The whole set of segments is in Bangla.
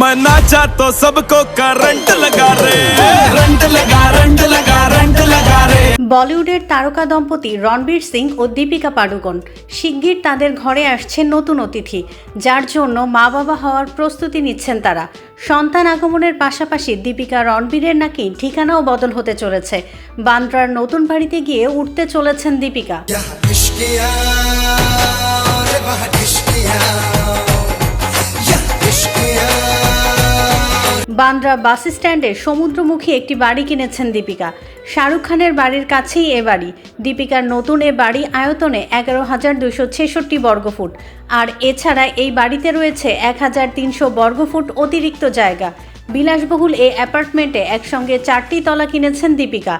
मैं नाचा तो सबको करंट लगा रे करंट लगा रंट लगा रंट लगा रे বলিউডের তারকা দম্পতি রণবীর সিং ও দীপিকা পাডুকোন শিগগির তাদের ঘরে আসছে নতুন অতিথি যার জন্য মা বাবা হওয়ার প্রস্তুতি নিচ্ছেন তারা সন্তান আগমনের পাশাপাশি দীপিকা রণবীরের নাকি ঠিকানাও বদল হতে চলেছে বান্দ্রার নতুন বাড়িতে গিয়ে উঠতে চলেছেন দীপিকা বান্দ্রা বাস স্ট্যান্ডে সমুদ্রমুখী একটি বাড়ি কিনেছেন দীপিকা। শাহরুখ খানের বাড়ির কাছেই এ বাড়ি। দীপিকার নতুন এ বাড়ি আয়তনে এগারো হাজার দুশো ছেষট্টি বর্গফুট। আর এছাড়া এই বাড়িতে রয়েছে এক হাজার তিনশো বর্গফুট অতিরিক্ত জায়গা। বিলাসবহুল এই অ্যাপার্টমেন্টে একসঙ্গে চারটি তলা কিনেছেন দীপিকা।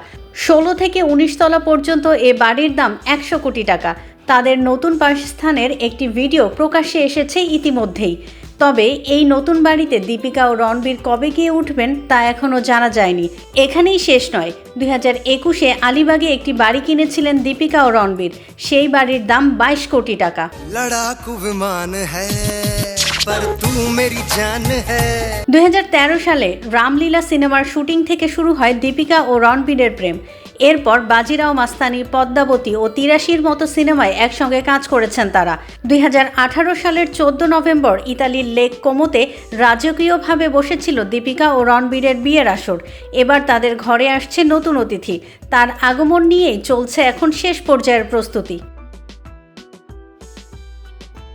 ষোলো থেকে উনিশ তলা পর্যন্ত এ বাড়ির দাম একশো কোটি টাকা। তাদের নতুন বাসস্থানের একটি ভিডিও প্রকাশ্যে এসেছে ইতিমধ্যেই। তবে এই নতুন বাড়িতে দীপিকা ও রণবীর কবে গিয়ে উঠবেন তা এখনও জানা যায়নি। এখানেই শেষ নয়। দুই হাজার একুশে আলিবাগে একটি বাড়ি কিনেছিলেন দীপিকা ও রণবীর। সেই বাড়ির দাম বাইশ কোটি টাকা। দুই হাজার তেরো সালে রামলীলা সিনেমার শুটিং থেকে শুরু হয় দীপিকা ও রণবীরের প্রেম। এরপর বাজিরাও মাস্তানি, পদ্মাবতী ও তিরাশির মতো সিনেমায় একসঙ্গে কাজ করেছেন তারা। দুই হাজার আঠারো সালের চোদ্দ নভেম্বর ইতালির লেক কোমোতে রাজকীয়ভাবে বসেছিল দীপিকা ও রণবীরের বিয়ের আসর। এবার তাদের ঘরে আসছে নতুন অতিথি। তার আগমন নিয়েই চলছে এখন শেষ পর্যায়ের প্রস্তুতি।